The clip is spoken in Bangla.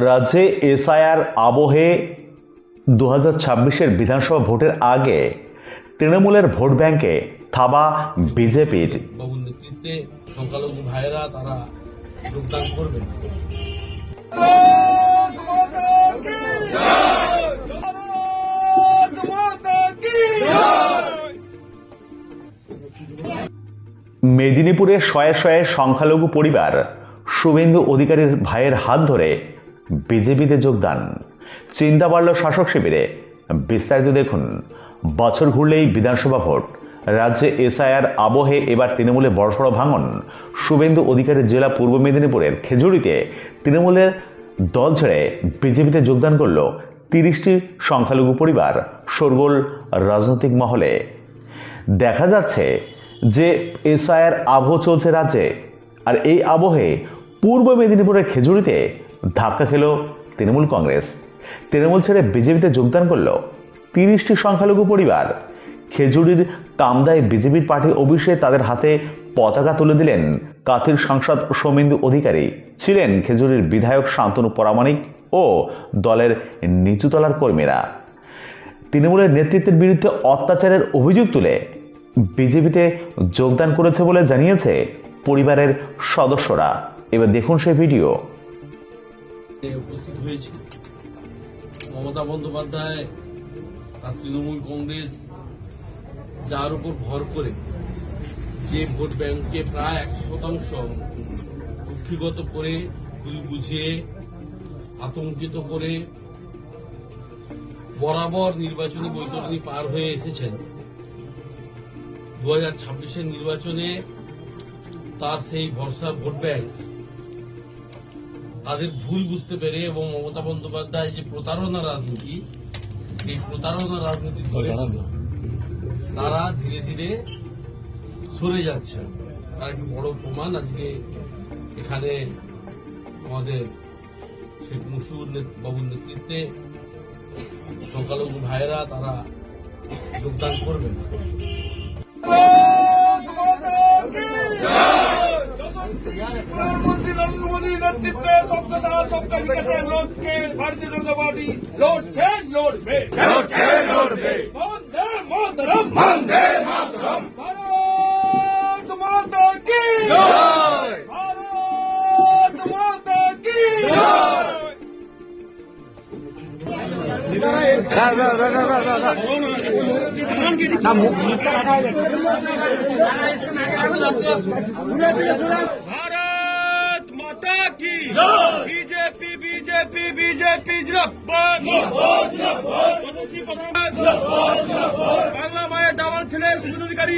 রাজ্যে এসআইআর আবহে দু হাজার ছাব্বিশের বিধানসভা ভোটের আগে তৃণমূলের ভোট ব্যাংকে থাবা বিজেপির। বাবুর নেতৃত্বে সংখ্যালঘু ভাইয়েরা তারা যোগদান করবেন মেদিনীপুরের শয়ে শয়ে সংখ্যালঘু পরিবার শুভেন্দু অধিকারীর ভাইয়ের হাত ধরে বিজেপিতে যোগদান। চিন্তা বাড়ল শাসক শিবিরে। বিস্তারিত দেখুন, বছর ঘুরলেই বিধানসভা ভোট। রাজ্যে এসআইআর আবহে এবার তৃণমূলে বড়সড় ভাঙন। শুভেন্দু অধিকারীর জেলা পূর্ব মেদিনীপুরের খেজুরিতে তৃণমূলের দল ছেড়ে বিজেপিতে যোগদান করল তিরিশটি সংখ্যালঘু পরিবার শোরগোল রাজনৈতিক মহলে। দেখা যাচ্ছে যে এসআইআর আবহ চলছে রাজ্যে। আর এই আবহে পূর্ব মেদিনীপুরের খেজুরিতে ধাক্কা খেল তৃণমূল কংগ্রেস। তৃণমূল ছেড়ে বিজেপিতে যোগদান করল তিরিশটি সংখ্যালঘু পরিবার। খেজুরির কামদায় বিজেপির পার্টি অফিসে তাদের হাতে পতাকা তুলে দিলেন কাথির সাংসদ সৌমেন্দু অধিকারী। ছিলেন খেজুরির বিধায়ক শান্তনু পরামানিক ও দলের নিচুতলার কর্মীরা। তৃণমূলের নেতৃত্বের বিরুদ্ধে অত্যাচারের অভিযোগ তুলে বিজেপিতে যোগদান করেছে বলে জানিয়েছে পরিবারের সদস্যরা। এবার দেখুন সেই ভিডিও। উপস্থিত হয়েছে। মমতা বন্দ্যোপাধ্যায় আর তৃণমূল কংগ্রেস, যার উপর ভর করে যে ভোট ব্যাংককে প্রায় এক শতাংশ কুক্ষিগত করে, ভুল বুঝিয়ে, আতঙ্কিত করে বরাবর নির্বাচনী বৈতরণী পার হয়ে এসেছেন। দু হাজার নির্বাচনে তার সেই ভরসা ভোট ব্যাংক তাদের ভুল বুঝতে পেরে এবং মমতা বন্দ্যোপাধ্যায় যে প্রতারণা রাজনীতি এই প্রতারণা রাজনীতি তারা ধীরে ধীরে সরে যাচ্ছে। তার একটি বড় প্রমাণ আজকে এখানে আমাদের শেখ মুসুর বাবুর নেতৃত্বে সংখ্যালঘু ভাইয়েরা তারা যোগদান করবেন। প্রধানমন্ত্রী नेतृत्व सबके साथ सबका विकास है लौट के भारतीय जनता पार्टी। लौट छे लौट पे। लौट छे लौट पे। वंदे मातरम। वंदे मातरम। भारत माता की जय। भारत माता की जय। মাতা কি? বিজেপি বিজেপি বিজেপি বাংলা মায়ের দাবার ছেলে সুন্দরকারী